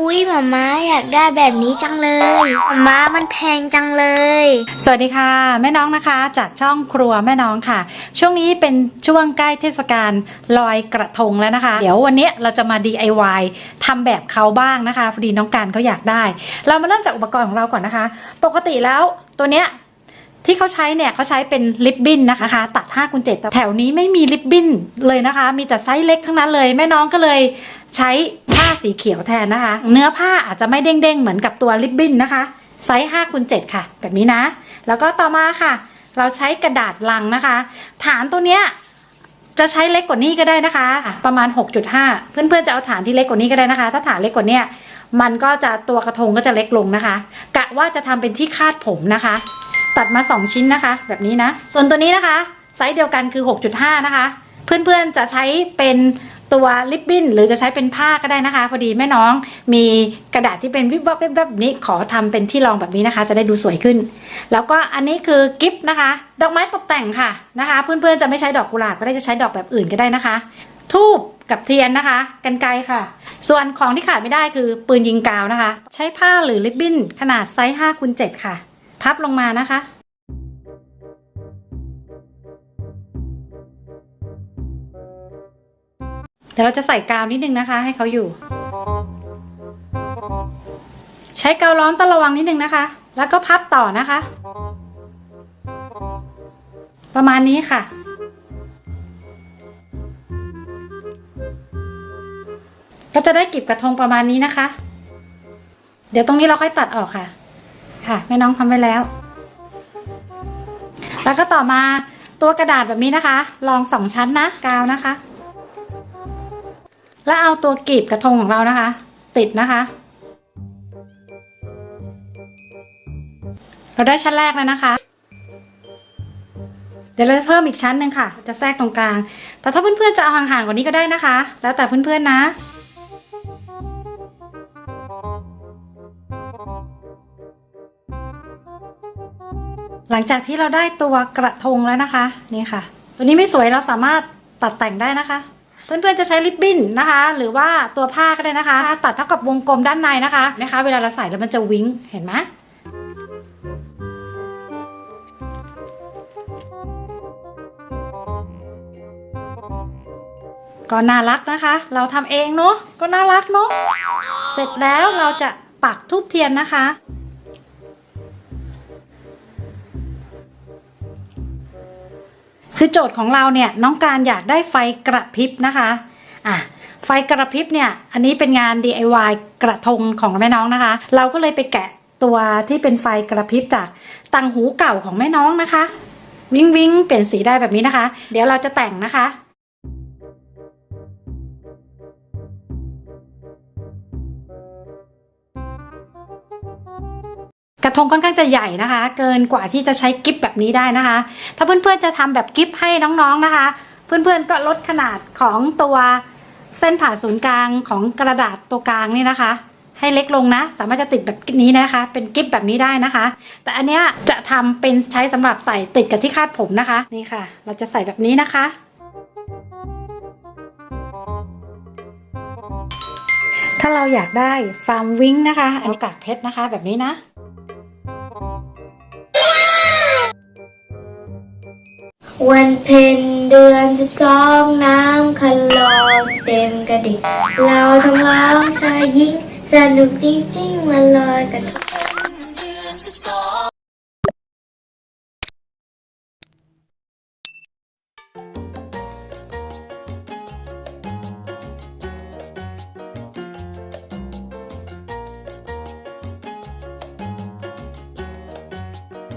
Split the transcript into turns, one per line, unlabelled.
อุ๊ยหมาม้าอยากได้แบบนี้จังเลยหมาม้ามันแพงจังเลย
สวัสดีค่ะ แม่น้องนะคะจากช่องครัวแม่น้องค่ะ ช่วงนี้เป็นช่วงใกล้เทศกาลลอยกระทงแล้วนะคะ เดี๋ยววันนี้เราจะมา DIY ทำแบบเขาบ้างนะคะพอดีน้องการเขาอยากได้ เรามาเริ่มจากอุปกรณ์ของเราก่อนนะคะ ปกติแล้วตัวเนี้ยที่เขาใช้เนี่ยเขาใช้เป็นลิปบิ้นนะคะ ตัด5คูณ7แต่แถวนี้ไม่มีลิปบิ้นเลยนะคะ มีแต่ไซส์เล็กทั้งนั้นเลย แม่น้องก็เลย ใช้ผ้าสีเขียวแทนนะคะ เนื้อผ้าอาจจะไม่เด้งๆ เหมือนกับตัวลิปบิ้นนะคะ ไซส์5คูณ7ค่ะ แบบนี้นะ แล้วก็ต่อมาค่ะ เราใช้กระดาษลังนะคะ ฐานตัวเนี้ยจะใช้เล็กกว่านี้ก็ได้นะคะ ประมาณ 6.5 เพื่อนๆจะเอาฐานที่เล็กกว่านี้ก็ได้นะคะ ถ้าฐานเล็กกว่านี้มันก็จะตัวกระทงก็จะเล็กลงนะคะ กะว่าจะทำเป็นที่คาดผมนะคะ ตัดมา 2 ชิ้นนะคะ แบบนี้นะ ส่วนตัวนี้นะคะ ไซส์เดียวกันคือ 6.5 นะคะ เพื่อนๆจะใช้เป็น ตัวลิปบิ้นหรือจะใช้เป็นผ้าก็ได้นะคะ พอดีแม่น้องมีกระดาษที่เป็นวิบวับวิบวับแบบนี้ขอทำเป็นที่รองแบบนี้นะคะ จะได้ดูสวยขึ้น แล้วก็อันนี้คือกิฟต์นะคะ ดอกไม้ตกแต่งค่ะนะคะ เพื่อนๆจะไม่ใช้ดอกกุหลาบก็ได้จะใช้ดอกแบบอื่นก็ได้นะคะ ทูบกับเทียนนะคะ กันไกค่ะ ส่วนของที่ขาดไม่ได้คือปืนยิงกาวนะคะ ใช้ผ้าหรือริบบิ้นขนาดไซส์5คูณ7ค่ะ พับลงมานะคะ เดี๋ยวเราจะใส่กาวนิดนึงนะคะ ให้เขาอยู่ ใช้กาวร้อนต้องระวังนิดนึงนะคะ แล้วก็พับต่อนะคะ ประมาณนี้ค่ะ ก็จะได้กลีบกระทงประมาณนี้นะคะ เดี๋ยวตรงนี้เราค่อยตัดออกค่ะ ค่ะแม่น้องทำไว้แล้ว แล้วก็ต่อมาตัวกระดาษแบบนี้นะคะ ลองสองชั้นนะกาวนะคะ แล้วเอาตัวกลีบกระทงของเรานะคะ ติดนะคะ เราได้ชั้นแรกแล้วนะคะ เดี๋ยวเราจะเพิ่มอีกชั้นหนึ่งค่ะ จะแทรกตรงกลาง แต่ถ้าเพื่อนๆจะเอาห่างๆกว่านี้ก็ได้นะคะ แล้วแต่เพื่อนๆนะหลังจากที่เราได้ตัวกระทงแล้วนะคะ นี่ค่ะ ตัวนี้ไม่สวยเราสามารถตัดแต่งได้นะคะ เพื่อนๆจะใช้ริบบิ้นนะคะ หรือว่าตัวผ้าก็ได้นะคะ ตัดเท่ากับวงกลมด้านในนะคะนะคะ เวลาเราใส่แล้วมันจะวิ้งเห็นไหมก็น่ารักนะคะ เราทำเองเนาะก็น่ารักเนาะเสร็จแล้วเราจะปักทูบเทียนนะคะ คือโจทย์ของเราเนี่ยน้องการอยากได้ไฟกระพริบนะคะอะไฟกระพริบเนี่ยอันนี้เป็นงาน DIY กระทงของแม่น้องนะคะ เราก็เลยไปแกะตัวที่เป็นไฟกระพริบจากตังหูเก่าของแม่น้องนะคะ วิงวิงเปลี่ยนสีได้แบบนี้นะคะ เดี๋ยวเราจะแต่งนะคะ กระทงค่อนข้างจะใหญ่นะคะ เกินกว่าที่จะใช้กิฟแบบนี้ได้นะคะ ถ้าเพื่อนๆจะทำแบบกิฟให้น้องๆนะคะ เพื่อนๆก็ลดขนาดของตัวเส้นผ่าศูนย์กลางของกระดาษตัวกลางนี่นะคะ ให้เล็กลงนะ สามารถจะติดแบบนี้นะคะ เป็นกิฟแบบนี้ได้นะคะ แต่อันเนี้ยจะทำเป็นใช้สำหรับใส่ติดกับที่คาดผมนะคะนี่ค่ะ เราจะใส่แบบนี้นะคะถ้าเราอยากได้ฟาร์มวิงนะคะเอากากเพชรนะคะแบบนี้นะ
วันเพ็ญเดือนสิบสองน้ำคันลองเต็มกระดิ่งเราทั้งร้องชายหญิงสนุกจริงๆวันลอยกระทง
เดือนสิบสอง